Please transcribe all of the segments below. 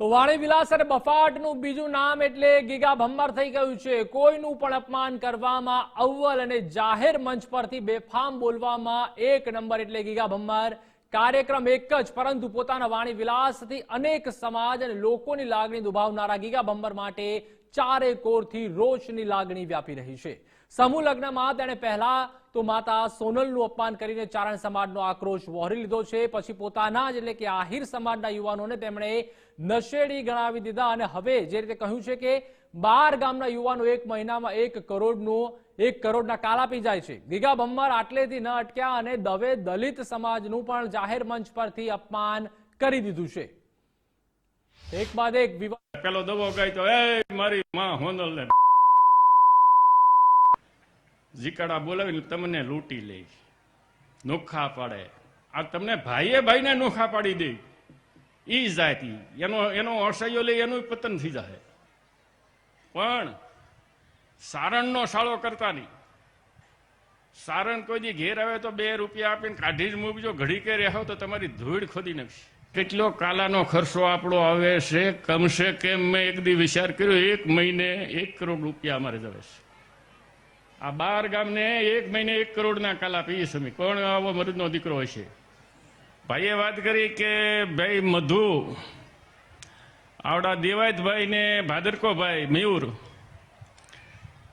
તો વાણી વિલાસ અને બફાટનું બીજું નામ એટલે ગીગા ભમ્મર થઈ ગયું છે. કોઈનું પણ અપમાન કરવામાં અવ્વલ અને જાહેર મંચ પરથી બેફામ બોલવામાં એક નંબર એટલે ગીગા ભમ્મર કાર્યક્રમ એક જ, પરંતુ પોતાના વાણી વિલાસથી અનેક સમાજ અને લોકોની લાગણી દુભાવનારા ગીગા ભમ્મર માટે ચારે કોરથી રોષની લાગણી વ્યાપી રહી છે. સમૂહ લગ્નમાં તેણે પહેલા તો માતા સોનલનું અપમાન કરીને ચારણ સમાજનો આક્રોશ વહોરી લીધો છે. પછી પોતાના જ એટલે કે આહિર સમાજના યુવાનોને તેમણે નશેડી ગણાવી દીધા અને હવે જે રીતે કહ્યું છે કે બાર ગામના યુવાનો એક મહિનામાં એક કરોડનું, એક કરોડના કાલા પી જાય છે. ગીગા ભમ્મર આટલેથી ન અટક્યા અને દવે દલિત સમાજનું પણ જાહેર મંચ પરથી અપમાન કરી દીધું છે. એક બાદ એક વિવાદ પેલો દબો કહી તો, એ મારી માં હોનલ ને જીકાડા બોલાવીને તમને લૂંટી લે. નોખા પાડે. આ તમને ભાઈએ ભાઈને નોખા પાડી દે. એ જાતિ. એનો એનો અસહ્યો લે, એનું પતન થઈ જાય પણ સારણનો શાળો કરતા નહીં. સારણ કોઈ દી ઘેર આવે તો બે રૂપિયા આપીને કાઢી જ મૂકજો. ઘડી કે રહો તો તમારી ધૂળ ખોદી નાખશે. કેટલો કાલાનો ખર્ચો આપણો આવે છે, કમસે કેમ? મેં એક દી વિચાર કર્યો, એક મહિને એક કરોડ રૂપિયા અમારે જવે છે. આ બાર ગામને એક મહિને એક કરોડના કાલા પીએ સમી કોણ આવો મરદનો દીકરો હશે? ભાઈએ વાત કરી કે, ભાઈ મધુ, આવડા દેવાયતભાઈ ને ભાદરકોભાઈ મયુર,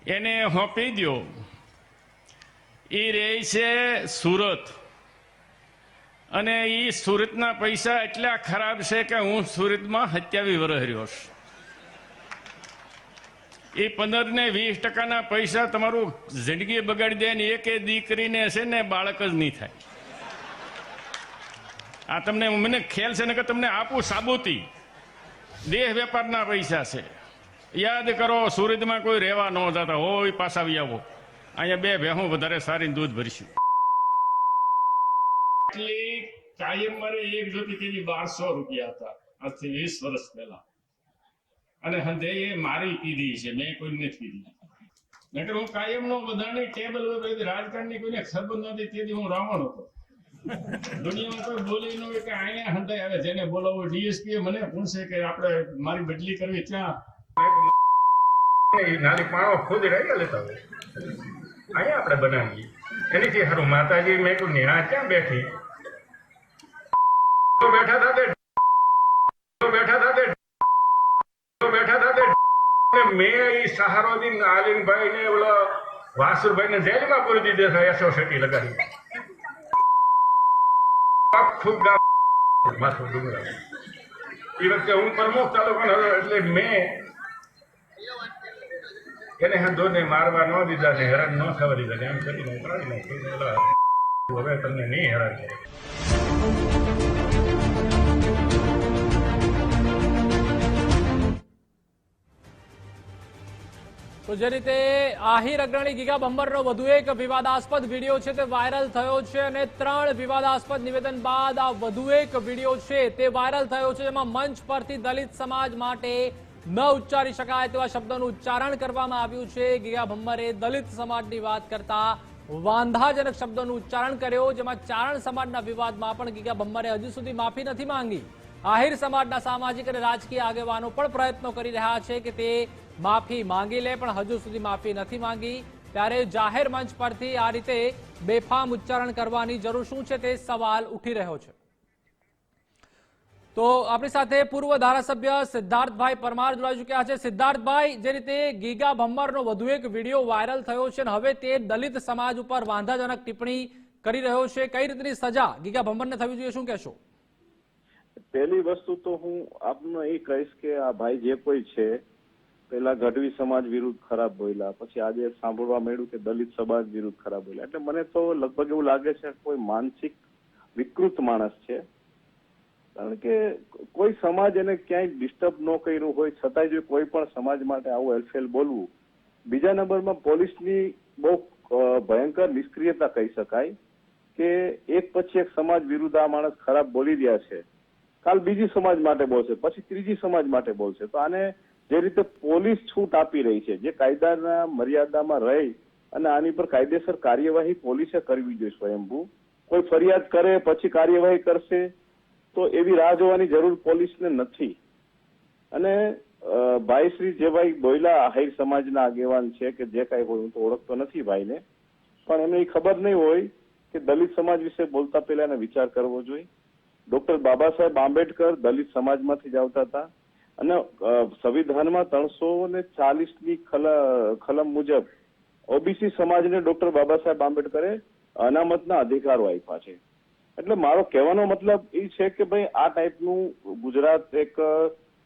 એને હોંપી દ્યો. એ રહે છે સુરત. અને એ સુરતના પૈસા એટલા ખરાબ છે કે હું સુરતમાં હત્યાવી વર્ષ રહ્યો છું. એ પંદર ને વીસ ટકાના પૈસા તમારું જિંદગી બગાડી દે ને એક દીકરીને છે ને બાળક જ નહીં થાય. આ તમને મને ખ્યાલ છે ને કે તમને આપું સાબુતી. દેહ વેપારના પૈસા છે. યાદ કરો, સુરતમાં કોઈ રહેવા ન જતા હોય, પાછા આવી આવો. અહીંયા બે ભેહું વધારે સારી દૂધ ભરીશું. કાયમ મારે એક જોતી તેની બારસો રૂપિયા હતા. આજથી વીસ વર્ષ પહેલા. અને હંધે એ મારી પીધી છે, મેં કોઈ નથી પીધી. નકર હું કાયમ નો બધાની ટેબલ ઉપર રાજકારણની કોઈને ખબર નહોતી તેથી હું રાવણ હતો. દુનિયામાં કોઈ બોલી ન હોય કે અહીંયા હંધાઈ આવે, જેને બોલાવો ડીએસપી મને પૂછશે કે આપણે મારી બદલી કરવી, ત્યાં નાની પાણો ખુદ રહી લેતા હોય. અહીંયા આપણે બનાવીએ. એનીથી હારું માતાજી મેં કોઈ નેહા ક્યાં બેઠી? બેઠા થાતે તો બેઠા થાતે તો બેઠા થાતે ને મેં એ સહારો દીન આલિનભાઈ ને ઓલા વાસુરભાઈ ને જેલમાં પૂરી દીધે છે શેટી લગાડી એ વખતે હું પ્રમુખ તાલુકાનો હતો એટલે મેં એને હંધોને મારવા ન દીધા ને હેરાન ન થવા દીધા. એમ કરીને ઉતરાવી નાખ્યું હવે તમને નહીં હેરાન કરે. તો જે રીતે આહિર અગ્રણી ગીગા બંબરનો વધુ એક વિવાદાસ્પદ વીડિયો છે તે વાયરલ થયો છે અને ત્રણ વિવાદાસ્પદ નિવેદન બાદ આ વધુ એક વીડિયો છે તે વાયરલ થયો છે જેમાં મંચ પરથી દલિત સમાજ માટે ન ઉચ્ચારી શકાય તેવા શબ્દોનું ઉચ્ચારણ કરવામાં આવ્યું છે. ગીગા ભમ્મરે દલિત સમાજની વાત કરતા વાંધાજનક શબ્દોનું ઉચ્ચારણ કર્યો, જેમાં ચારણ સમાજના વિવાદમાં પણ ગીગા ભમ્મરે હજુ સુધી માફી નથી માંગી. આહિર સમાજના સામાજિક અને રાજકીય આગેવાનો પણ પ્રયત્નો કરી રહ્યા છે કે તે માફી માંગી લે, પણ હજુ સુધી માફી નથી માંગી. ત્યારે જાહેર મંચ પરથી આ રીતે બેફામ ઉચ્ચારણ કરવાની જરૂર શું છે તે સવાલ ઉઠી રહ્યો છે. તો આપણી સાથે પૂર્વ ધારાસભ્ય સિદ્ધાર્થભાઈ પરમાર જોડાઈ ચુક્યા છે. સિદ્ધાર્થભાઈ, જે રીતે ગીગા ભમ્મરનો વધુ એક વીડિયો વાયરલ થયો છે અને હવે તે દલિત સમાજ ઉપર વાંધાજનક ટિપ્પણી કરી રહ્યો છે. કઈ રીતની સજા ગીગા ભમ્મરને થવી જોઈએ, શું કહેશો? પહેલી વસ્તુ તો હું આપને એ કહીશ કે આ ભાઈ જે કોઈ છે પેલા ગઢવી સમાજ વિરુદ્ધ ખરાબ બોલ્યા, પછી આજે સાંભળવા મળ્યું કે દલિત સમાજ વિરુદ્ધ ખરાબ બોલ્યા. એટલે મને તો લગભગ એવું લાગે છે કોઈ માનસિક વિકૃત માણસ છે. કારણ કે કોઈ સમાજ એને ક્યાંય ડિસ્ટર્બ ન કર્યું હોય, છતાંય જો કોઈ પણ સમાજ માટે આવું હેલફેલ બોલવું, બીજા નંબરમાં પોલીસની બહુ ભયંકર નિષ્ક્રિયતા કહી શકાય કે એક પછી એક સમાજ વિરુદ્ધ આ માણસ ખરાબ બોલી રહ્યા છે. કાલ બીજી સમાજ માટે બોલશે, પછી ત્રીજી સમાજ માટે બોલશે. તો આને જે રીતે પોલીસ છૂટ આપી રહી છે જે કાયદાના મર્યાદામાં રહી અને આની પર કાયદેસર કાર્યવાહી પોલીસે કરવી જોઈએ સ્વયંભૂ. કોઈ ફરિયાદ કરે પછી કાર્યવાહી કરશે તો એવી રાહ જોવાની જરૂર પોલીસને નથી. અને અ, ભાઈ શ્રી જે ભાઈ બોયલા આહિર સમાજના આગેવાન છે કે જે કાંઈ હોય હું તો ઓળખતો નથી ભાઈને પણ એમને એ ખબર નહીં હોય કે દલિત સમાજ વિશે બોલતા પહેલા એને વિચાર કરવો જોઈએ. ડોક્ટર બાબા સાહેબ આંબેડકર દલિત સમાજમાંથી જ આવતા હતા. અને સંવિધાનમાં ત્રણસો ને ચાલીસની કલમ મુજબ ઓબીસી સમાજને ડોક્ટર બાબા સાહેબ આંબેડકરે અનામતના અધિકારો આપ્યા છે. એટલે મારો કહેવાનો મતલબ એ છે કે ભાઈ આ ટાઈપનું ગુજરાત એક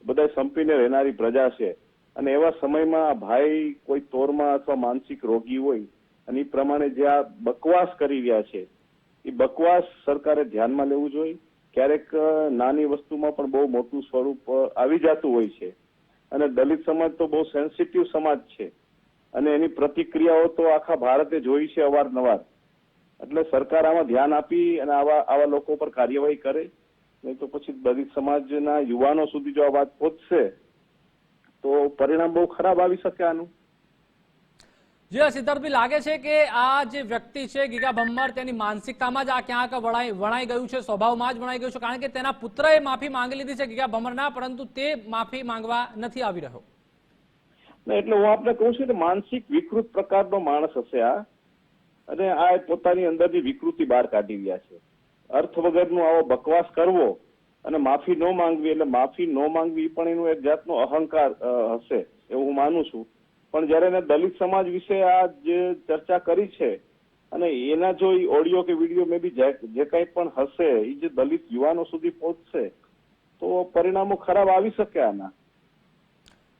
બધા સંપીને રહેનારી પ્રજા છે. અને એવા સમયમાં ભાઈ કોઈ તોરમાં અથવા માનસિક રોગી હોય અને એ પ્રમાણે જે આ બકવાસ કરી રહ્યા છે એ બકવાસ સરકારે ધ્યાનમાં લેવું જોઈએ. ક્યારેક નાની વસ્તુમાં પણ બહુ મોટું સ્વરૂપ આવી જતું હોય છે. અને દલિત સમાજ તો બહુ સેન્સિટિવ સમાજ છે. અને એની પ્રતિક્રિયાઓ તો આખા ભારતે જોઈ છે અવારનવાર. એટલે સરકાર આમાં ધ્યાન આપી અને આવા આવા લોકો પર કાર્યવાહી કરે. નહીં તો પછી દલિત સમાજના યુવાનો સુધી જો આ વાત પહોંચશે, તો પરિણામ બહુ ખરાબ આવી શકે આનું. જે સિદ્ધાર્થભાઈ લાગે છે કે આ જે વ્યક્તિ છે, ગીગા ભમ્મર, તેની માનસિકતામાં જ આ ક્યાંક વણાઈ વણાઈ ગયું છે, સ્વભાવમાં જ વણાઈ ગયું છે, કારણ કે તેના પુત્રએ માફી માંગી લીધી છે ગીગા ભમ્મરના, પરંતુ તે માફી માંગવા નથી આવી રહ્યો. એટલે હું આપને કહું છું કે માનસિક વિકૃત પ્રકારનો માણસ હશે આ. અને આ પોતાની અંદરની વિકૃતિ બહાર કાઢી રહ્યા છે. અર્થ વગરનો આવો બકવાસ કરવો અને માફી ન માંગવી, એટલે માફી ન માંગવી પણ એનું એક જાતનો અહંકાર હશે, એવું હું માનું છું. પણ જયારે એને દલિત સમાજ વિશે આ જે ચર્ચા કરી છે અને એના જો ઓડિયો કે વીડિયો મે બી જે કંઈ પણ હશે એ જે દલિત યુવાનો સુધી પહોંચશે, તો પરિણામો ખરાબ આવી શકે આના.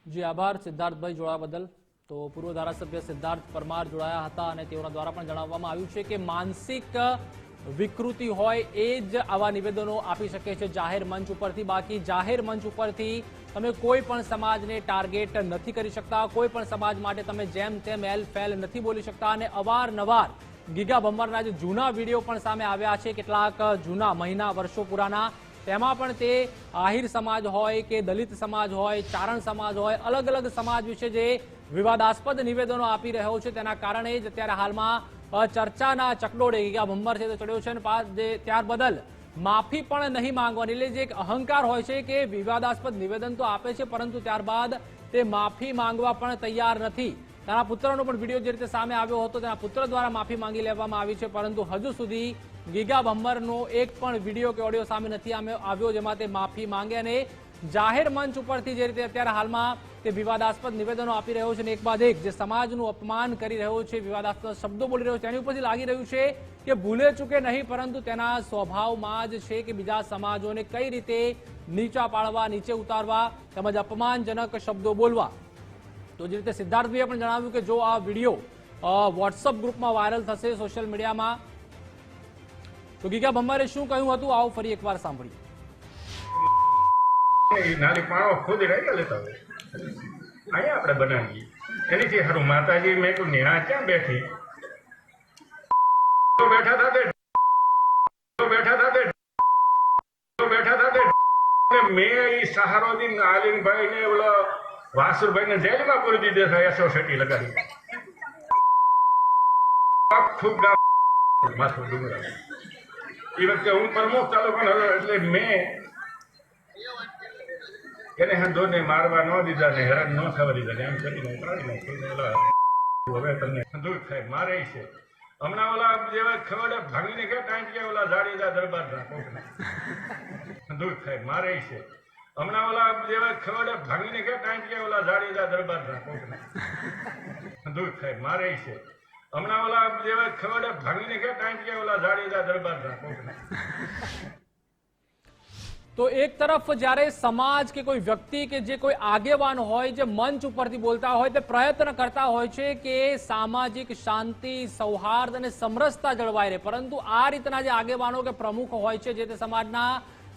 જી, આભાર સિદ્ધાર્થભાઈ જોડાવા બદલ. તો પૂર્વ ધારાસભ્ય સિદ્ધાર્થ પરમાર જોડાયા હતા અને તેઓના દ્વારા પણ જણાવવામાં આવ્યું છે કે માનસિક વિકૃતિ હોય એ જ આવા નિવેદનો આપી શકે છે જાહેર મંચ ઉપરથી. બાકી જાહેર મંચ ઉપરથી તમે કોઈ પણ સમાજને ટાર્ગેટ નથી કરી શકતા. કોઈ પણ સમાજ માટે તમે જેમ તેમ એલ ફેલ નથી બોલી શકતા. અને અવારનવાર ગીગા ભમ્મરના જે જૂના વીડિયો પણ સામે આવ્યા છે, કેટલાક જૂના મહિના વર્ષો પુરાના, તેમાં પણ તે આહિર સમાજ હોય કે દલિત સમાજ હોય, ચારણ સમાજ હોય, અલગ અલગ સમાજ વિશે જે વિવાદાસ્પદ નિવેદનો આપી રહ્યો છે, તેના કારણે જ અત્યારે હાલમાં ચર્ચાના ચકડોળે ગીગા ભમ્મર છે તે ચડ્યો છે અને ત્યાર બદલ માફી પણ નહીં માંગવાની. એટલે જે એક અહંકાર હોય છે કે વિવાદાસ્પદ નિવેદન તો આપે છે, પરંતુ ત્યારબાદ તે માફી માંગવા પણ તૈયાર નથી. તેના પુત્રનો પણ વીડિયો જે રીતે સામે આવ્યો હતો, તેના પુત્ર દ્વારા માફી માંગી લેવામાં આવી છે, પરંતુ હજુ સુધી ગીગા ભમ્મરનો એક પણ વીડિયો કે ઓડિયો સામે નથી આવ્યો, જેમાં તે માફી માંગે અને જાહેર મંચ ઉપરથી જે રીતે અત્યારે હાલમાં તે વિવાદાસ્પદ નિવેદનો આપી રહ્યો છે અને એક બાદ એક જે સમાજનું અપમાન કરી રહ્યો છે, વિવાદાસ્પદ શબ્દો બોલી રહ્યો છે તેની ઉપરથી લાગી રહ્યું છે કે ભૂલે ચૂકે નહીં, પરંતુ તેના સ્વભાવમાં જ છે કે બીજા સમાજોને કઈ રીતે નીચા પાડવા, નીચે ઉતારવા તેમજ અપમાનજનક શબ્દો બોલવા. તો જે રીતે સિદ્ધાર્થભાઈએ પણ જણાવ્યું કે જો આ વીડિયો વોટ્સઅપ ગ્રુપમાં વાયરલ થશે સોશિયલ મીડિયામાં, તો ગીગા ભમ્મારે શું કહ્યું હતું? આવો ફરી એકવાર સાંભળીએ. નાની પાણો ખુદ રહી લેતા હોય અહીંયા આપણે બનાવીએ. એનીથી સારું માતાજી મેં કહ્યું નેહા ક્યાં બેઠી? બેઠા હતા તે. બેઠા હતા તે. બેઠા હતા તે. મેં એ સહારોદીન આલિનભાઈ ને ઓલો વાસુરભાઈ ને જેલમાં પૂરી દીધે છે એસો શેટી લગાડી. આખું ગામ માથું ડુંગરા એ વખતે હું પ્રમુખ તાલુકા એટલે મેં એને હંધોને મારવા ન દીધા ને હેરાન ન થવા દીધા ને એમ કરીને ઉતારી નાખ્યું. હવે તમને હંધુય થાય મારે છે. હમણાં ઓલા જેવા ખવડે ભાંગીને ગયા ટાઈમ ગયા ઓલા જાડેજા દરબારના હંધુય ખાય, મારે છે. હમણાં ઓલા જેવા ખવડે ભાંગીને ગયા ટાઈમ ગયા ઓલા જાડેજા દરબારના હંધુય ખાય, મારે છે. હમણાં ઓલા જેવા ખવડે ભાંગીને ગયા ટાઈમ ગયા ઓલા જાડેજા દરબારના તો એક તરફ જ્યારે સમાજ કે કોઈ વ્યક્તિ કે જે કોઈ આગેવાન હોય, જે મંચ ઉપરથી બોલતા હોય, તે પ્રયત્ન કરતા હોય છે કે સામાજિક શાંતિ, સૌહાર્દ અને સમરસતા જળવાઈ રહે. પરંતુ આ રીતના જે આગેવાનો કે પ્રમુખ હોય છે જે તે સમાજના,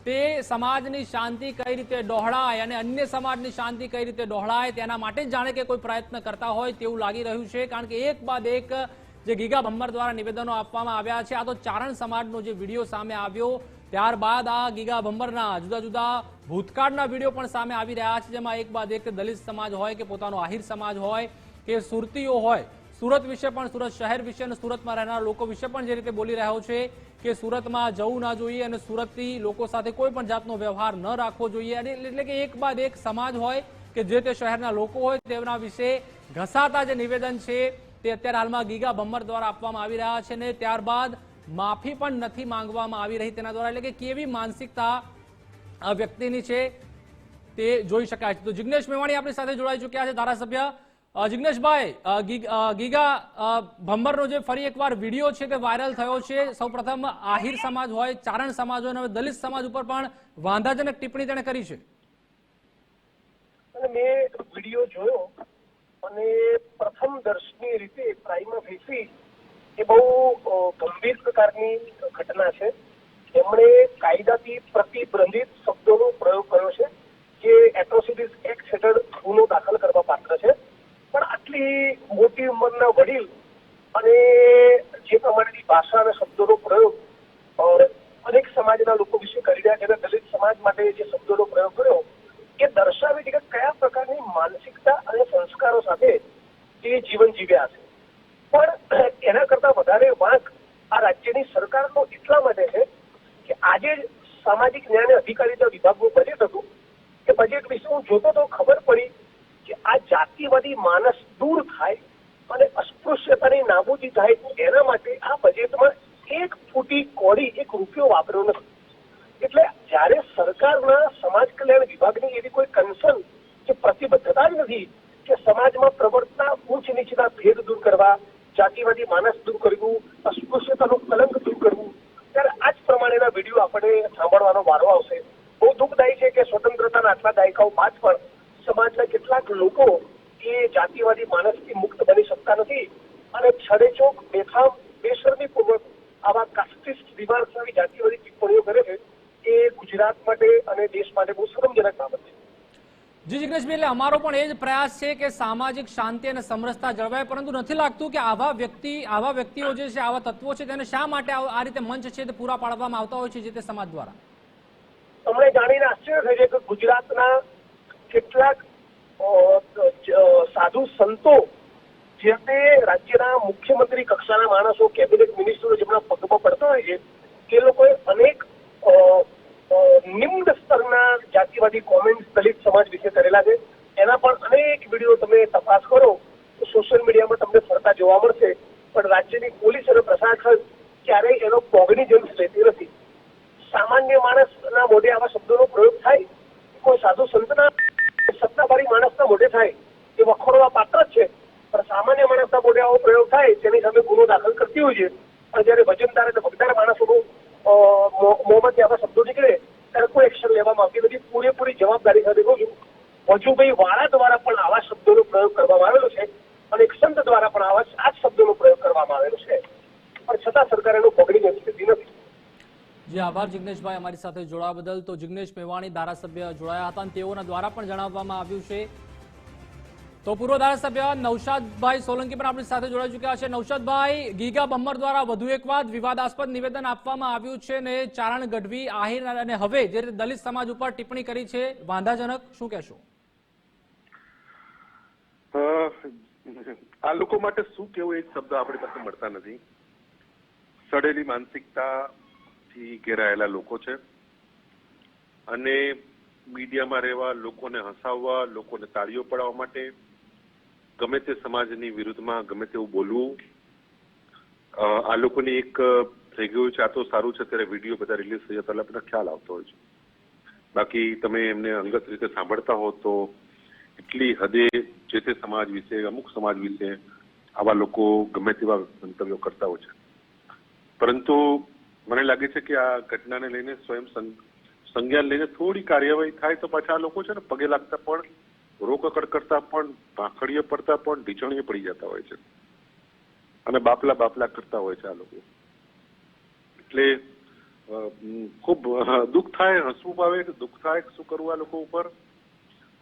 તે સમાજની શાંતિ કઈ રીતે ડહોળાય અને અન્ય સમાજની શાંતિ કઈ રીતે ડહોળાય તેના માટે જાણે કે કોઈ પ્રયત્ન કરતા હોય તેવું લાગી રહ્યું છે. કારણ કે એક બાદ એક જે ગીગા ભમ્મર દ્વારા નિવેદનો આપવામાં આવ્યા છે. આ તો ચારણ સમાજનો જે વીડિયો સામે આવ્યો ત્યારબાદ આ ગીગા ભંબરના જુદા જુદા ભૂતકાળના વીડિયો પણ સામે આવી રહ્યા છે, જેમાં એક બાદ એક દલિત સમાજ હોય કે પોતાનો આહિર સમાજ હોય કે સુરતીઓ હોય. સુરત વિશે પણ, સુરત શહેર વિશે અને સુરતમાં રહેનારા લોકો વિશે પણ જે રીતે બોલી રહ્યો છે કે સુરતમાં જવું ના જોઈએ અને સુરતથી લોકો સાથે કોઈ પણ જાતનો વ્યવહાર ન રાખવો જોઈએ. અને એટલે કે એક બાદ એક સમાજ હોય કે જે તે શહેરના લોકો હોય તેમના વિશે ઘસાતા જે નિવેદન છે તે અત્યારે હાલમાં ગીગા ભમ્મર દ્વારા આપવામાં આવી રહ્યા છે ને ત્યારબાદ માફી પણ નથી માંગવામાં આવી રહી તેના દ્વારા. એટલે કે કેવી માનસિકતા આ વ્યક્તિની છે તે જોઈ શકાય છે. તો જિગ્નેશ મેવાણી આપણી સાથે જોડાઈ ચૂક્યા છે ધારાસભ્ય. જિગ્નેશભાઈ ગીગા ભંબરનો જે ફરી એકવાર વીડિયો છે તે વાયરલ થયો છે. સૌપ્રથમ આહિર સમાજ હોય, ચારણ સમાજ હોય અને દલિત સમાજ ઉપર પણ વાંધાજનક ટિપ્પણી તેણે કરી છે. મેં વીડિયો જોયો અને પ્રથમ દર્શની રીતે પ્રાઇમા ફેસી એ બહુ ગંભીર પ્રકારની ઘટના છે. એમણે કાયદાથી પ્રતિબંધિત શબ્દોનો પ્રયોગ કર્યો છે જે એટ્રોસિટીઝ એક્ટ હેઠળ ગુનો દાખલ કરવા પાત્ર છે. પણ આટલી મોટી ઉંમરના વડીલ અને જે પ્રમાણેની ભાષા અને શબ્દોનો પ્રયોગ અનેક સમાજના લોકો વિશે કરી રહ્યા છે અને દલિત સમાજ માટે જે શબ્દોનો પ્રયોગ કર્યો, એ દર્શાવે છે કે કયા પ્રકારની માનસિકતા અને સંસ્કારો સાથે તે જીવન જીવ્યા છે. પણ એના કરતા વધારે વાંક આ રાજ્યની સરકારનો એટલા માટે છે કે આજે સામાજિક ન્યાય અને અધિકારીતા વિભાગનું બજેટ હતું. એ બજેટ વિશે હું જોતો તો ખબર પડી કે આ જાતિવાદી માનસ દૂર થાય અને અસ્પૃશ્યતાની નાબૂદી થાય એના માટે આ બજેટમાં એક ફૂટી કોડી એક રૂપિયો વાપર્યો નથી. એટલે જ્યારે સરકારના સમાજ કલ્યાણ વિભાગની એવી કોઈ કન્સર્ન કે પ્રતિબદ્ધતા જ નથી કે સમાજમાં પ્રવર્તતા ઉચ્ચ નીચના ભેદ દૂર કરવા જાતિવાદી માનસ દૂર કરવું અસ્પૃશ્યતાનું કલંક દૂર કરવું, ત્યારે આ જ પ્રમાણેના વીડિયો આપણે સાંભળવાનો વારો આવશે. બહુ દુઃખદાયી છે કે સ્વતંત્રતાના આટલા દાયકાઓ બાદ પણ સમાજના કેટલાક લોકો એ જાતિવાદી માનસથી મુક્ત બની શકતા નથી. અને છડેચોક બેફામ બેશરમીપૂર્વક આવા કાસ્ટિસ્ટ દિવાળ જાતિવાદી ટિપ્પણીઓ કરે છે, એ ગુજરાત માટે અને દેશ માટે બહુ શરમજનક બાબત છે. જી જિગ્નેશભાઈ એટલે અમારો પણ એ જ પ્રયાસ છે કે સામાજિક શાંતિ અને સમરસતા જળવાય, પરંતુ નથી લાગતું કે આવા વ્યક્તિ, આવા વ્યક્તિઓ જે છે, આવા તત્વો છે, તેને શા માટે આ રીતે મંચ છે તે પૂરા પાડવામાં આવતા હોય છે જે તે સમાજ દ્વારા? તમને જાણીને આશ્ચર્ય થાય છે કે ગુજરાતના કેટલાક સાધુ સંતો જે તે રાજ્યના મુખ્યમંત્રી કક્ષાના માણસો, કેબિનેટ મિનિસ્ટરો જેમના પગમાં પડતા હોય છે, તે લોકોએ અનેક નિમ્ન સ્તરના જાતિવાદી કોમેન્ટ દલિત સમાજ વિશે કરેલા છે. એના પણ અનેક વીડિયો તમે તપાસ કરો, તો સોશિયલ મીડિયામાં તમને ફરતા જોવા મળશે. પણ રાજ્યની પોલીસ અને પ્રશાસન ક્યારેય એનો કોગ્નિઝન્સ લેતી નથી. સામાન્ય માણસના મોઢે આવા શબ્દોનો પ્રયોગ થાય? કોઈ સાધુ સંતના સત્તાધારી માણસના મોઢે થાય? એ વખોડવા પાત્ર જ છે. પણ સામાન્ય માણસના મોઢે આવો પ્રયોગ થાય, તેની સામે ગુનો દાખલ કરતી હોય છે. પણ જયારે વજનદાર અને ભગદાર માણસોનું અ, મો- મોંમાંથી આવા શબ્દો નીકળે ત્યારે કોઈ એક્શન લેવામાં આવતી નથી. પૂરેપૂરી જવાબદારી સાથે કહું છું વજુભાઈ વાળા દ્વારા પણ આવા શબ્દોનો પ્રયોગ કરવામાં આવેલો છે અને એક સંત દ્વારા પણ આવા આ જ શબ્દોનો પ્રયોગ કરવામાં આવેલો છે. પણ છતાં સરકાર એનું પકડી નથી નથી. જી આભાર જિગ્નેશભાઈ અમારી સાથે જોડાવા બદલ. તો જિગ્નેશ મેવાણી ધારાસભ્ય જોડાયા હતા અને તેઓના દ્વારા પણ જણાવવામાં આવ્યું છે તો પૂર્વ ધારાસભ્ય નૌશાદભાઈ સોલંકી પણ આપણી સાથે જોડાઈ ચૂક્યા છે. નૌશાદભાઈ, ગીગા બમ્મર દ્વારા વધુ એક વાત વિવાદાસ્પદ નિવેદન આપવામાં આવ્યું છે ને ચારણ ગઢવી, આહિર અને હવે જે દલિત સમાજ ઉપર ટિપ્પણી કરી છે, વાંધાજનક શું કહેશો? આ લોકો માટે શું કેવું એ શબ્દ આપણી પાસે મળતા નથી. સડેલી માનસિકતા થી ઘેરાયેલા લોકો છે અને મીડિયામાં રહેવા, લોકોને હસાવવા, લોકોને તાળીઓ પડાવવા માટે ગમે તે સમાજની વિરુદ્ધમાં ગમે તેવું બોલવું. આ લોકોની એક થઈ ગયું છે. આ તો સારું છે. ત્યારે વીડિયો બધા રિલીઝ થઈ જતા એટલે ખ્યાલ આવતો હોય છે. બાકી તમે એમને અંગત રીતે સાંભળતા હો તો એટલી હદે જે તે સમાજ વિશે, અમુક સમાજ વિશે આવા લોકો ગમે તેવા મંતવ્યો કરતા હોય છે. પરંતુ મને લાગે છે કે આ ઘટનાને લઈને સ્વયં સંજ્ઞાન લઈને થોડી કાર્યવાહી થાય તો પાછા આ લોકો છે ને પગે લાગતા પણ રોકકડ કરતા પણ ભાખડીએ પડતા પણ ઢીચણીએ પડી જતા હોય છે. અને બાપલા બાપલા કરતા હોય છે આ લોકો. એટલે ખૂબ દુઃખ થાય, હસવું આવે દુઃખ થાય, શું કરવું આ લોકો ઉપર?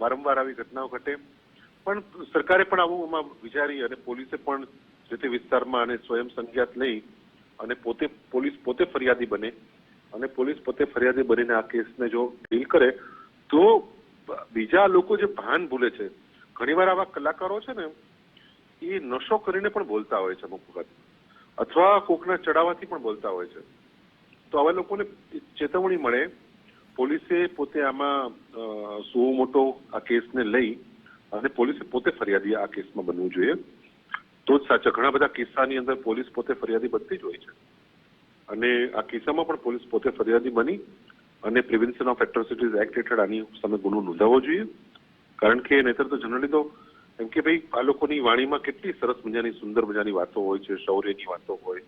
વારંવાર આવી ઘટનાઓ ઘટે. પણ સરકારે પણ આવું એમાં વિચારી અને પોલીસે પણ જે તે વિસ્તારમાં અને સ્વયં સંજ્ઞાત લઈ અને પોતે, પોલીસ પોતે ફરિયાદી બને. અને પોલીસ પોતે ફરિયાદી બનીને આ કેસને જો ડીલ કરે, તો બીજા લોકો જે ભાન ભૂલે છે ઘણીવાર આવા કલાકારો છે ને એ નશો કરીને પણ બોલતા હોય છે અમુક વખત. અથવા કોકના ચડાવવાથી પણ બોલતા હોય છે. તો આવા લોકોને ચેતવણી મળે પોલીસે પોતે આમાં અ, મોટો આ કેસને લઈ અને પોલીસે પોતે ફરિયાદી આ કેસમાં બનવું જોઈએ. તો જ સાચા. ઘણા બધા કિસ્સાની અંદર પોલીસ પોતે ફરિયાદી બનતી જ હોય છે. અને આ કિસ્સામાં પણ પોલીસ પોતે ફરિયાદી બની અને પ્રિવેન્શન ઓફ એટ્રોસિટીઝ એક્ટ હેઠળ આની સામે ગુનો નોંધાવવો જોઈએ. કારણ કે નહીતર તો જનરલી તો એમ કે ભાઈ, આ લોકોની વાણીમાં કેટલી સરસ મજાની, સુંદર મજાની વાતો હોય છે, શૌર્યની વાતો હોય,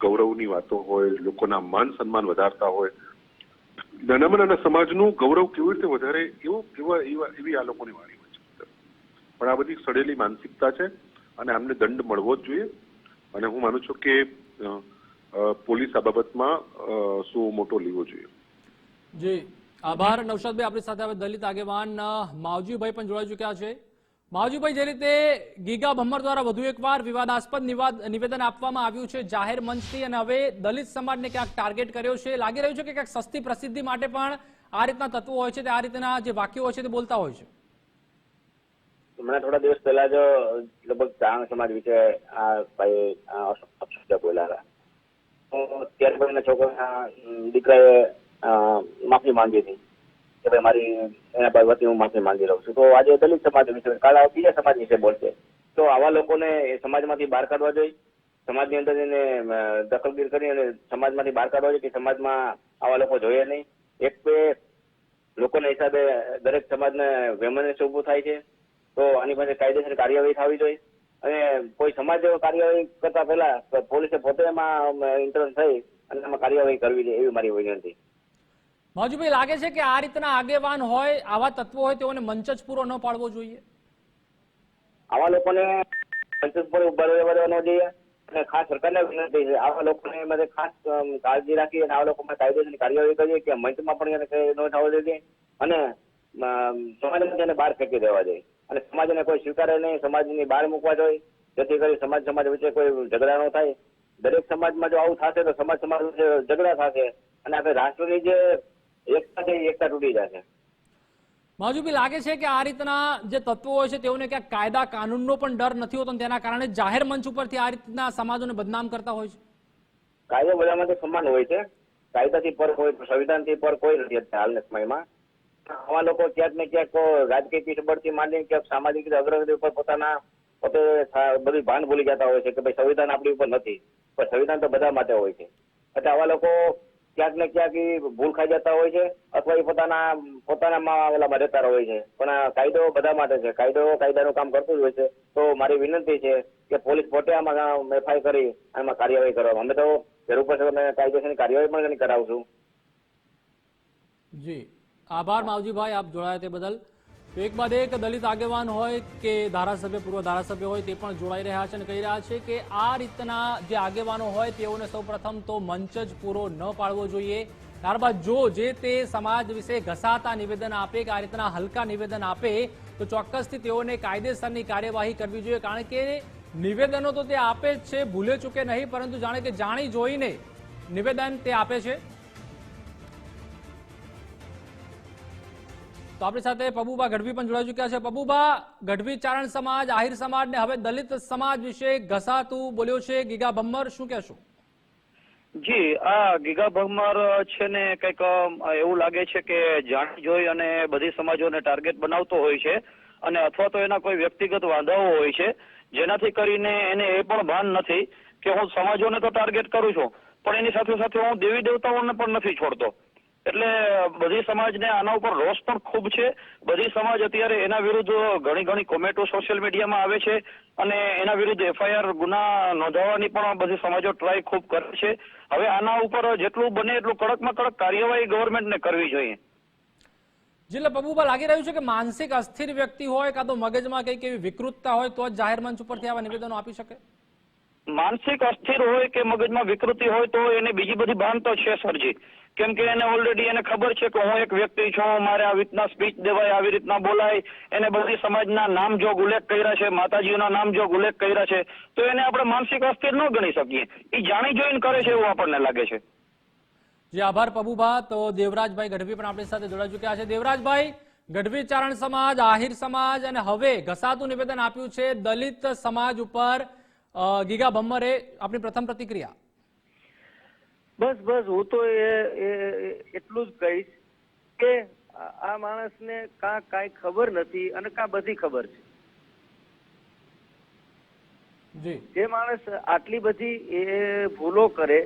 ગૌરવની વાતો હોય, લોકોના માન સન્માન વધારતા હોય. નાનામાં નાના સમાજનું ગૌરવ કેવી રીતે વધારે, એવું, એવા એવા, એવી આ લોકોની વાણી હોય છે. પણ આ બધી સડેલી માનસિકતા છે અને આમને દંડ મળવો જ જોઈએ. અને હું માનું છું કે પોલીસ આ બાબતમાં શું મોટો લેવો જોઈએ. જી આભાર. નૌશાદભાઈ આપણી સાથે હવે દલિત આગેવાન માવજીભાઈ પણ જોડાઈ ચુક્યા છે. માવજીભાઈ જે રીતે ગીગા ભમ્મર દ્વારા વધુ એકવાર વિવાદાસ્પદ નિવેદન આપવામાં આવ્યું છે જાહેર મંચથી અને હવે દલિત સમાજને ક્યાંક ટાર્ગેટ કર્યો છે. લાગી રહ્યું છે કે ક્યાંક સસ્તી પ્રસિદ્ધિ માટે પણ આ રીતના તત્વો હોય છે તે આ રીતના જે વાક્યો હોય છે તે બોલતા હોય છે. હમણાં થોડા દિવસ પહેલા જ લગભગ ચારણ સમાજ વિશે આ ભાઈ બોલ્યા હતા. તો ત્યાર પછી એના છોકરાના અમ, દીકરાએ માફી માંગી હતી. કે ભાઈ મારી, એના પર હું માફી માંગી રહું છું. તો આજે દલિત સમાજ વિશે કાલે બીજા સમાજ વિશે બોલશે. તો આવા લોકોને એ સમાજમાંથી બહાર કાઢવા જોઈએ. સમાજની અંદર એને દખલગીર કરી અને સમાજમાંથી બહાર કાઢવા જોઈએ કે સમાજમાં આવા લોકો જોઈએ નહીં. એક બે લોકોના હિસાબે દરેક સમાજને વેમનસ ઉભું થાય છે. તો આની પાસે કાયદેસર કાર્યવાહી થવી જોઈએ. અને કોઈ સમાજ કાર્યવાહી કરતા પહેલા પોલીસે પોતે એમાં ઇન્ટરેસ્ટ થઈ અને એમાં કાર્યવાહી કરવી જોઈએ એવી મારી વિનંતી. માવજીભાઈ, લાગે છે કે આ રીતના આગેવાન હોય, આવા તત્વો હોય, તેઓને મંચ જ પૂરો ન પાડવો જોઈએ? આવા લોકોને મંચ પર ઊભા રહેવાનો જોઈએ અને ખાસ સરકારને વિનંતી છે. આવા લોકોને માટે ખાસ કાળજી રાખી અને આવા લોકો માટે કાયદેસરની કાર્યવાહી કરીએ કે મંચમાં પણ એને કંઈ ન થવા જોઈએ અને સમાજમાં તેને બહાર ફેંકી દેવા જોઈએ. અને સમાજને કોઈ સ્વીકારે નહીં, સમાજની બહાર મૂકવા જોઈએ. જેથી કરી સમાજ સમાજ વચ્ચે કોઈ ઝઘડા ન થાય. દરેક સમાજમાં જો આવું થશે તો સમાજ સમાજ વચ્ચે ઝઘડા થશે. અને આપણે રાષ્ટ્રની જે એકતા એ એકતા તૂટી જશે. માવજીભાઈ લાગે છે કે આ રીતના જે તત્વો હોય છે તેઓને ક્યાંક કાયદા કાનૂનનો પણ ડર નથી હોતો તેના કારણે જાહેર મંચ ઉપરથી આ રીતના સમાજોને બદનામ કરતા હોય છે. કાયદો બધા માટે સમાન હોય છે. કાયદાથી પર કોઈ સંવિધાનથી પર કોઈ નથી હાલના સમયમાં. આવા લોકો ક્યાંક ને ક્યાંક રાજકીય પીઠબળથી માંડીને ક્યાંક સામાજિક અગ્રગતિ ઉપર પોતાના પોતે બધું ભાન ભૂલી જતા હોય છે કે ભાઈ સંવિધાન આપણી ઉપર નથી. પણ સંવિધાન તો બધા માટે હોય છે. એટલે આવા લોકો ક્યાંક ને ક્યાંક એ ભૂલ ખાઈ જતા હોય છે, અથવા એ પોતાના પોતાનામાં ઓલામાં રહેતા હોય છે. પણ કાયદો બધા માટે છે. કાયદો, કાયદાનું કામ કરતું જ હોય છે. તો મારી વિનંતી છે કે પોલીસ પોતે આમાં એફઆઈ કરી આમાં કાર્યવાહી કરવા અમે તો જરૂર પડશે અમે કાયદેસરની કાર્યવાહી પણ કરાવશું. જી. આભાર માવજીભાઈ. આપ જોડાયા તે બદલ. એક બાદ એક દલિત આગેવાન હોય કે ધારાસભ્ય, પૂર્વ ધારાસભ્ય હોય તે પણ જોડાઈ રહ્યા છે અને કહી રહ્યા છે કે આ રીતના જે આગેવાનો હોય તેઓને સૌપ્રથમ તો મંચ જ પૂરો ન પાડવો જોઈએ. ત્યારબાદ જો જે તે સમાજ વિશે ઘસાતા નિવેદન આપે કે આ રીતના હલકા નિવેદન આપે, તો ચોક્કસથી તેઓને કાયદેસરની કાર્યવાહી કરવી જોઈએ. કારણ કે નિવેદનો તો તે આપે જ છે, ભૂલે ચૂકે નહીં, પરંતુ જાણે કે જાણી જોઈને નિવેદન તે આપે છે. તો આપણી સાથે પબુબા ગઢવી પણ જોડાઈ ચુક્યા છે. પબુબા ગઢવી ચારણ સમાજ, આહિર સમાજ ને હવે દલિત સમાજ વિશે ઘસાતું બોલ્યો છે ગીગા ભમ્મર. શું કહેશો? જી, આ ગીગા ભમર છે ને કંઈક એવું લાગે છે કે જાણી જોઈ અને બધી સમાજોને ટાર્ગેટ બનાવતો હોય છે અને અથવા તો એના કોઈ વ્યક્તિગત વાંધાઓ હોય છે, જેનાથી કરીને એને એ પણ ભાન નથી કે હું સમાજોને તો ટાર્ગેટ કરું છું, પણ એની સાથે સાથે હું દેવી દેવતાઓને પણ નથી છોડતો. એટલે બધી સમાજને આના ઉપર રોષ પણ ખૂબ છે. બધી સમાજ અત્યારે એના વિરુદ્ધ ઘણી ઘણી કોમેન્ટો સોશિયલ મીડિયામાં આવે છે અને એના વિરુદ્ધ એફઆઈઆર ગુના નોંધાવવાની પણ બધી સમાજો ટ્રાય ખૂબ કરે છે. હવે આના ઉપર જેટલું બને એટલું કડકમાં કડક કાર્યવાહી ગવર્મેન્ટને કરવી જોઈએ. એટલે પબુબા લાગી રહ્યું છે કે માનસિક અસ્થિર વ્યક્તિ હોય કાં તો મગજમાં કંઈક એવી વિકૃતતા હોય તો જ જાહેર મંચ ઉપરથી આવા નિવેદનો આપી શકે? માનસિક અસ્થિર હોય કે મગજમાં વિકૃતિ હોય તો એને બીજી બધી ભાન તો છે સરજી. કેમ કે એને ઓલરેડી એને ખબર છે કે હું એક વ્યક્તિ છું, મારે આવી રીતના સ્પીચ દેવાય, આવી રીતના બોલાય. એને બધી સમાજના નામ જોગ ઉલ્લેખ કર્યા છે માતાજીના નામ જોગ ઉલ્લેખ કર્યા છે. તો એને આપણે માનસિક અસ્થિર ન ગણી શકીએ. એ જાણી જોઈને કરે છે એવું આપણને લાગે છે. જે, આભાર પબુભા તો દેવરાજભાઈ ગઢવી પણ આપણી સાથે જોડાઈ ચુક્યા છે. દેવરાજભાઈ, ગઢવી ચારણ સમાજ, આહિર સમાજ અને હવે ઘસાતું નિવેદન આપ્યું છે, દલિત સમાજ ઉપર ગીગા ભમ્મરે આપણી પ્રથમ પ્રતિક્રિયા. બસ બસ હું તો એ એટલું જ કહીશ કે આ આ માણસને કાં કાંઈ ખબર નથી અને કાં બધી ખબર છે. જે. માણસ આટલી બધી એ ભૂલો કરે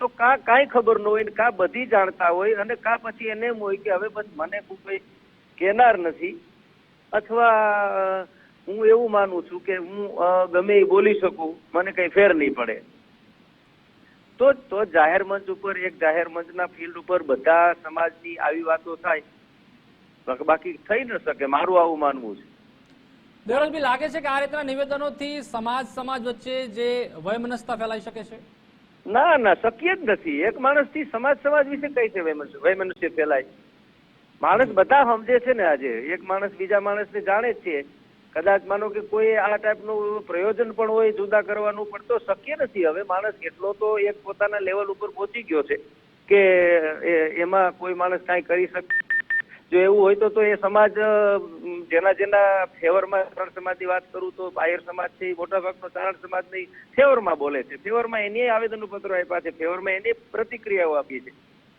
તો કા કાંઈ ખબર ન હોય કા બધી જાણતા હોય અને કા પછી એને એમ હોય કે હવે બસ મને કોઈ કહેનાર નથી અથવા હું એવું માનું છું કે હું ગમે એ બોલી શકું મને કઈ ફેર નહીં પડે. તો જ તો જાહેર મંચ ઉપર એક જાહેર મંચના ફિલ્ડ ઉપર બધા સમાજની આવી વાતો થાય. બાકી- બાકી થઈ ન શકે મારું આવું માનવું છે. દેવરાજભાઈ લાગે છે કે આ રીતના નિવેદનોથી સમાજ સમાજ વચ્ચે જે વયમનસ્તા ફેલાઈ શકે છે? ના ના શક્ય જ નથી. એક માણસથી સમાજ સમાજ વિશે કઈ છે વૈમનસ્ય ફેલાય? માણસ બધા સમજે છે ને આજે. એક માણસ બીજા માણસને જાણે જ છે. કદાચ માનો કે કોઈ આ ટાઈપનું પ્રયોજન પણ હોય, જુદા કરવાનું પણ તો શક્ય નથી. હવે માણસ એટલો તો એક પોતાના લેવલ ઉપર પહોંચી ગયો છે કે એમાં કોઈ માણસ કાંઈ કરી શકે. જો એવું હોય તો તો એ સમાજ જેના જેના ફેવરમાં ચારણ સમાજની વાત કરું તો આયર સમાજ છે, એ મોટાભાગનો ચારણ સમાજની ફેવરમાં બોલે છે. ફેવરમાં એની આવેદન પત્રો આપ્યા છે, ફેવરમાં એની પ્રતિક્રિયાઓ આપી છે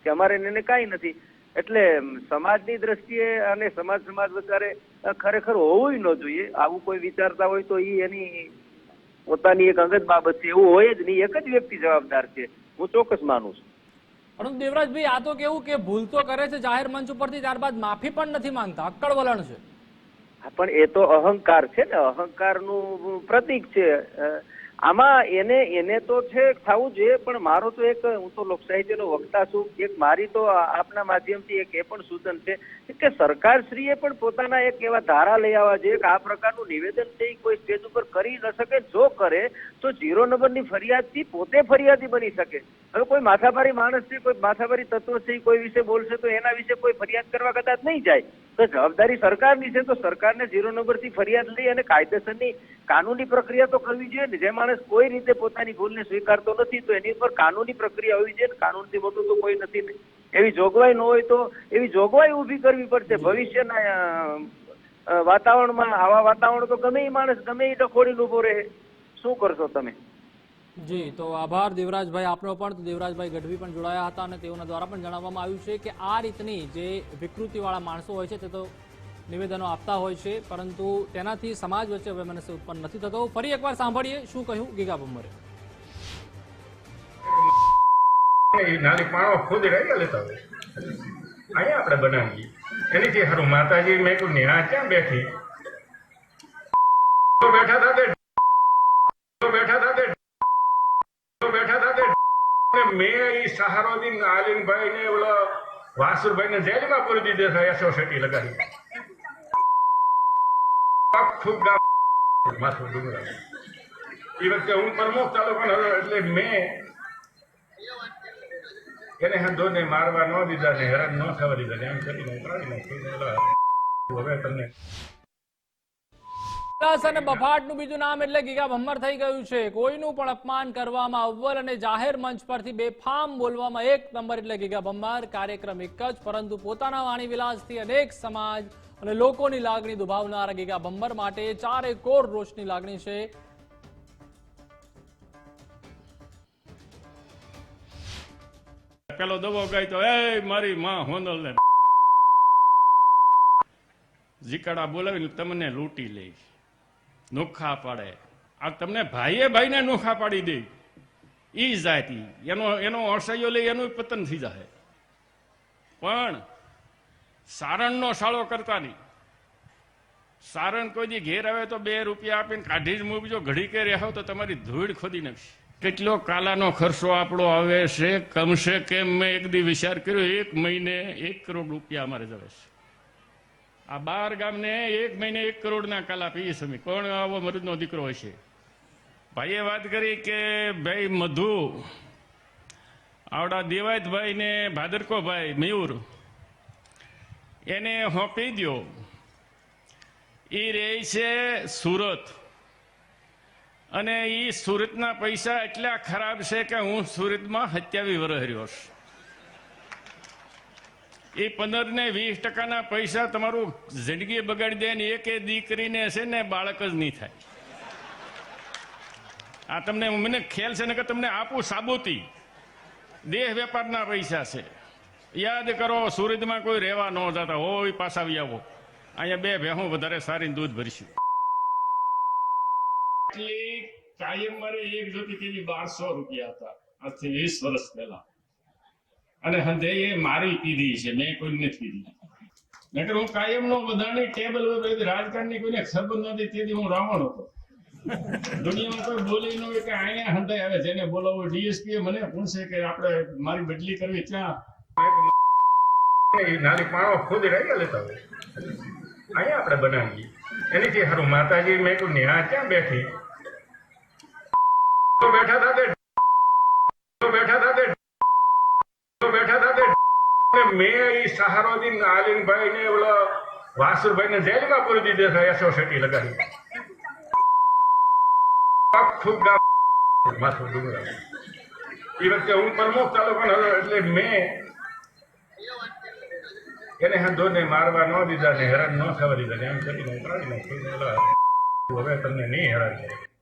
કે અમારે એને કાંઈ નથી. એટલે સમાજની દ્રષ્ટિએ અને સમાજ સમાજ વચ્ચે ખરેખર હોવું ન જોઈએ. આવું કોઈ વિચારતા હોય તો એ એની પોતાની એક અંગત બાબત છે. એવું હોય જ નહીં. એક જ વ્યક્તિ જવાબદાર છે. હું ચોક્કસ માનું છું. પરંતુ દેવરાજભાઈ આ તો કેવું કે ભૂલ તો કરે છે. જાહેર મંચ ઉપરથી ત્યારબાદ માફી પણ નથી માંગતા. અક્કડ વલણ છે. પણ એ તો અહંકાર છે ને. અહંકારનું પ્રતીક છે. આમાં એને એને તો છે થવું જોઈએ, પણ મારો તો એક, હું તો લોક સાહિત્યનો વક્તા છું. એક મારી તો આપના માધ્યમથી એક એ પણ સૂચન છે કે સરકારશ્રીએ પણ પોતાના એક એવા ધારા લઈ આવવા જોઈએ કે આ પ્રકારનું નિવેદન છે કોઈ સ્ટેજ ઉપર કરી ન શકે. જો કરે, તો જીરો નંબરની ફરિયાદથી પોતે ફરિયાદી બની શકે. હવે કોઈ માથાભારી માણસ છે, કોઈ માથાભારી તત્વ છે, કોઈ વિશે બોલશે તો એના વિશે કોઈ ફરિયાદ કરવા કદાચ નહીં જાય. તો જવાબદારી સરકારની છે, તો સરકારને જીરો નંબરથી ફરિયાદ લઈ અને કાયદેસરની કાનૂની પ્રક્રિયા તો કરવી જોઈએ ને. જે માણસ કોઈ રીતે પોતાની ભૂલને સ્વીકારતો નથી, તો એની ઉપર કાનૂની પ્રક્રિયા હોવી જોઈએ કાનૂનથી મોટું તો કોઈ નથી ને. એવી જોગવાઈ ન હોય તો, એવી જોગવાઈ ઊભી કરવી પડશે. ભવિષ્યના વાતાવરણમાં આવા વાતાવરણ તો ગમે એ માણસ ગમે એ ડખોડીને ઊભો રહે. શું કરશો તમે? જી, તો આભાર દેવરાજભાઈ આપનો પણ. દેવરાજભાઈ ગઢવી પણ જોડાયા હતા અને તેઓના દ્વારા પણ જણાવવામાં આવ્યું છે કે આ રીતની જે વિકૃતિવાળા માણસો હોય છે, તે તો નિવેદનો આપતા હોય છે, પરંતુ તેનાથી સમાજ વચ્ચે વૈમનસ્ય ઉત્પન્ન નથી થતો. ફરી એકવાર સાંભળીએ શું કહ્યું ગીગા ભમ્મરે નાની પાણો ખુદ રહી લેતા હોય. અહીંયા આપણે બનાવીએ. એનીથી સારું માતાજી મેં કહ્યું ન્યા ક્યાં બેઠી? બેઠા હતા તે બેઠા હતા તે બેઠા હતા તે મેં એ સહારો દીન આલિનભાઈ ને ઓલો વાસુરભાઈ ને જેલમાં પૂરી દીધે છે એસો શેટી લગાડી. આખું ગામ. હું પ્રમુખ તાલુકાનો હતો એટલે મેં એને હંધોને મારવા ન દીધા ને હેરાન ન થવા દીધા એમ કરીને નાખ્યું હવે તમને અને બફાટનું બીજું નામ એટલે ગીગા ભમ્મર થઈ ગયું છે. કોઈનું પણ અપમાન કરવામાં અવ્વલ અને જાહેર મંચ પરથી બેફામ બોલવામાં એક નંબર એટલે ગીગા ભમ્મર કાર્યક્રમ એક જ, પરંતુ પોતાના વાણી વિલાસથી અનેક સમાજ અને લોકોની લાગણી દુભાવનાર ગીગા ભમ્મર માટે ચારે કોર રોષની લાગણી છે. પેલો દબો ગઈ તો એ મારી માં હોનલ ને જીકાડા બોલાવીને તમને લૂંટી લે, નોખા પાડે. આ તમને ભાઈએ ભાઈને નોખા પાડી દે. ઈ જાતિ, એનો એનો અસહ્યો લઈ એનું પતન થઈ જાય પણ સારણનો સાળો કરતા નહીં. સારણ કોઈ દી ઘેર આવે તો બે રૂપિયા આપીને કાઢી જ મૂકજો. ઘડી કે રહો તો તમારી ધૂળ ખોદી નાખશે. કેટલો કાલાનો ખર્ચો આપણો આવે છે, કમશે કેમ? મેં એક દી વિચાર કર્યો, એક મહિને એક કરોડ રૂપિયા અમારે જવે છે. આ બાર ગામને એક મહિને એક કરોડના કાલા પીએ સમી કોણ આવો મરદનો દીકરો હશે? ભાઈએ વાત કરી કે, ભાઈ મધુ, આવડા દેવાયતભાઈ ને ભાદરકોભાઈ, મયુર એને હોંપી દ્યો. એ રહે છે સુરત. અને એ સુરતના પૈસા એટલા ખરાબ છે કે હું સુરતમાં હત્યાવી વર્ષ રહ્યો છું એ પંદર ને વીસ ટકાના પૈસા તમારું જિંદગી બગાડી દે ને એક દીકરીને છે ને બાળક જ નહીં થાય. આ તમને મને ખ્યાલ છે ને કે તમને આપું સાબુતી. દેહ વેપારના પૈસા છે. યાદ કરો, સુરતમાં કોઈ રહેવા ન જતા હોય, પાછા આવી અહીંયા બે ભેહું વધારે સારી દૂધ ભરીશું. કાયમ મારે એક જોતી તેની બારસો રૂપિયા હતા. આજથી વીસ વર્ષ પહેલા. અને હંધે એ મારી પીધી છે, મેં કોઈ નથી પીધી. નકર હું કાયમ નો બધાની ટેબલ ઉપર રાજકારણની કોઈને ખબર નથી તેથી હું રાવણ હતો. દુનિયામાં કોઈ બોલી ન કે અહીંયા હંધાઈ આવે, જેને બોલાવો ડીએસપી મને પૂછે કે આપણે મારી બદલી કરવી ત્યાં નાની પાણો ખુદ રહ્યા લેતા હોય. અહીંયા આપણે બનાવીએ. એનીથી સારું માતાજી મેં કહ્યું ન્યા ક્યાં બેઠી? બેઠા હતા તે બેઠા હતા તે બેઠા હતા તે મેં એ સહારોદીન આલિનભાઈ ને ઓલા વાસુરભાઈ ને જેલમાં પૂરી દીધે છે શેટી લગાડી. આખું ગામ માથું ડુંગરા એ વખતે હું પ્રમુખ તાલુકાનો એટલે મેં એને હંધોને મારવા ન દીધા ને હેરાન ન થવા દીધા એમ કરીને ઉતરાવી નાખ્યું. હવે તમને નહીં હેરાન કરે